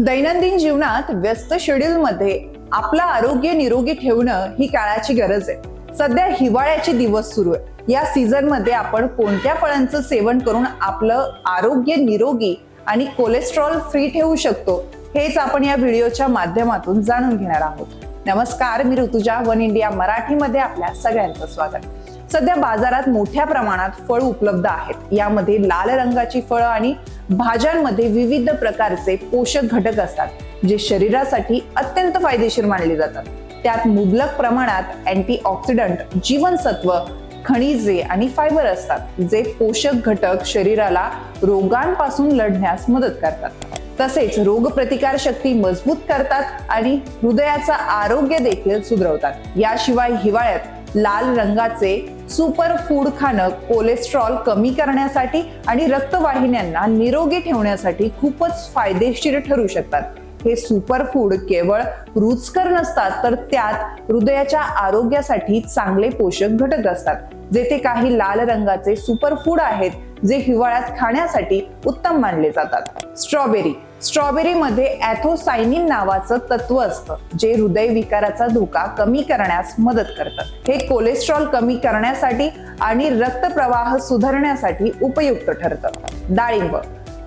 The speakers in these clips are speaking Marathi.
दैनंदिन जीवनात व्यस्त शेड्यूलमध्ये आपलं आरोग्य निरोगी ठेवणं ही काळाची गरज आहे. सध्या हिवाळ्याचे दिवस सुरू आहे या सीझनमध्ये आपण कोणत्या फळांचं सेवन करून आपलं आरोग्य निरोगी आणि कोलेस्ट्रॉल फ्री ठेवू शकतो हेच आपण या व्हिडिओच्या माध्यमातून जाणून घेणार आहोत. नमस्कार मी ऋतुजा वन इंडिया मराठीमध्ये आपल्या सगळ्यांचं स्वागत. सध्या बाजारात मोठ्या प्रमाणात फळ उपलब्ध आहेत. यामध्ये लाल रंगाची फळं आणि भाज्यांमध्ये विविध प्रकारचे पोषक घटक असतात जे शरीरासाठी अत्यंत फायदेशीर मानले जातात. त्यात मुबलक प्रमाणात अँटीऑक्सिडंट जीवनसत्व खनिजे आणि फायबर असतात जे पोषक घटक शरीराला रोगांपासून लढण्यास मदत करतात. तसेच रोगप्रतिकार शक्ती मजबूत करतात आणि हृदयाचं आरोग्य देखील सुधरवतात. याशिवाय हिवाळ्यात लाल रंगाचे सुपर फूड खाणं कोलेस्ट्रॉल कमी करण्यासाठी आणि रक्तवाहिन्यांना निरोगी ठेवण्यासाठी खूपच फायदेशीर ठरू शकतात. हे सुपर फूड केवळ रुचकर नसतात तर त्यात हृदयाच्या आरोग्यासाठी चांगले पोषक घटक असतात. जेथे काही लाल रंगाचे सुपर फूड आहेत जे हिवाळ्यात खाण्यासाठी उत्तम मानले जातात. स्ट्रॉबेरी स्ट्रॉबेरीमध्ये ॲथोसायनिन नावाचं तत्व असतं जे हृदय विकाराचा धोका कमी करण्यास मदत करतं. हे कोलेस्ट्रॉल कमी करण्यासाठी आणि रक्तप्रवाह सुधारण्यासाठी उपयुक्त ठरतं. डाळिंब.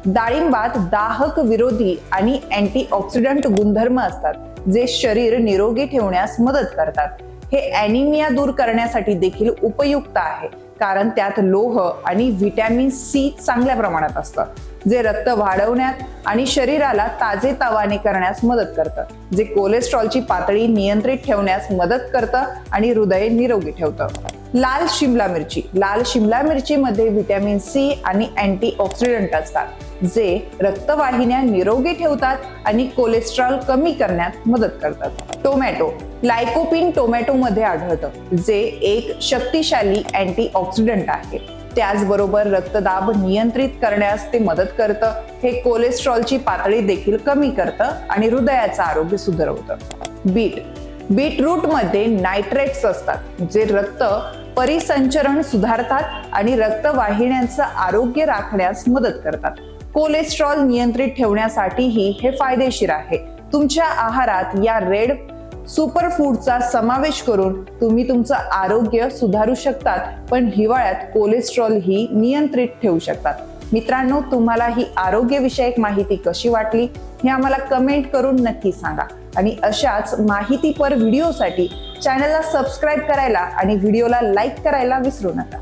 डाळिंबात दाहक विरोधी आणि अँटीऑक्सिडंट गुणधर्म असतात जे शरीर निरोगी ठेवण्यास मदत करतात. हे अॅनिमिया दूर करण्यासाठी देखील उपयुक्त आहे. कारण त्यात लोह आणि व्हिटॅमिन सी चांगल्या प्रमाणात असतं जे रक्त वाढवण्यात आणि शरीराला ताजे तवाने करण्यास मदत करतं जे कोलेस्ट्रॉलची पातळी नियंत्रित ठेवण्यास मदत करतं आणि हृदय निरोगी ठेवतं. लाल शिमला मिरची. लाल शिमला मिरचीमध्ये व्हिटॅमिन सी आणि अँटीऑक्सिडंट असतात जे रक्तवाहिन्या निरोगी ठेवतात आणि कोलेस्ट्रॉल कमी करण्यात मदत करतात. टोमॅटो. लायकोपिन टोमॅटोमध्ये आढळतं जे एक शक्तिशाली अँटीऑक्सिडंट आहे. त्याचबरोबर रक्तदाब नियंत्रित करण्यास ते मदत करतं. हे कोलेस्ट्रॉलची पातळी देखील कमी करतं आणि हृदयाचं आरोग्य सुधारवतं. बीट. बीटरूटमध्ये नायट्रेट्स असतात जे रक्त परिसंचरण सुधारतात आणि रक्तवाहिन्यांचं आरोग्य राखण्यास मदत करतात. कोलेस्ट्रॉल नियंत्रित ठेवण्यासाठीही हे फायदेशीर आहे. तुमच्या आहारात या रेड सुपर फूडचा समावेश करून तुम्ही तुमचं आरोग्य सुधारू शकतात पण हिवाळ्यात कोलेस्ट्रॉल ही नियंत्रित ठेवू शकतात. मित्रांनो तुम्हाला ही आरोग्यविषयक माहिती कशी वाटली हे आम्हाला कमेंट करून नक्की सांगा. आणि अशाच माहितीपर व्हिडिओसाठी चॅनलला सबस्क्राईब करायला आणि व्हिडिओला लाईक करायला विसरू नका.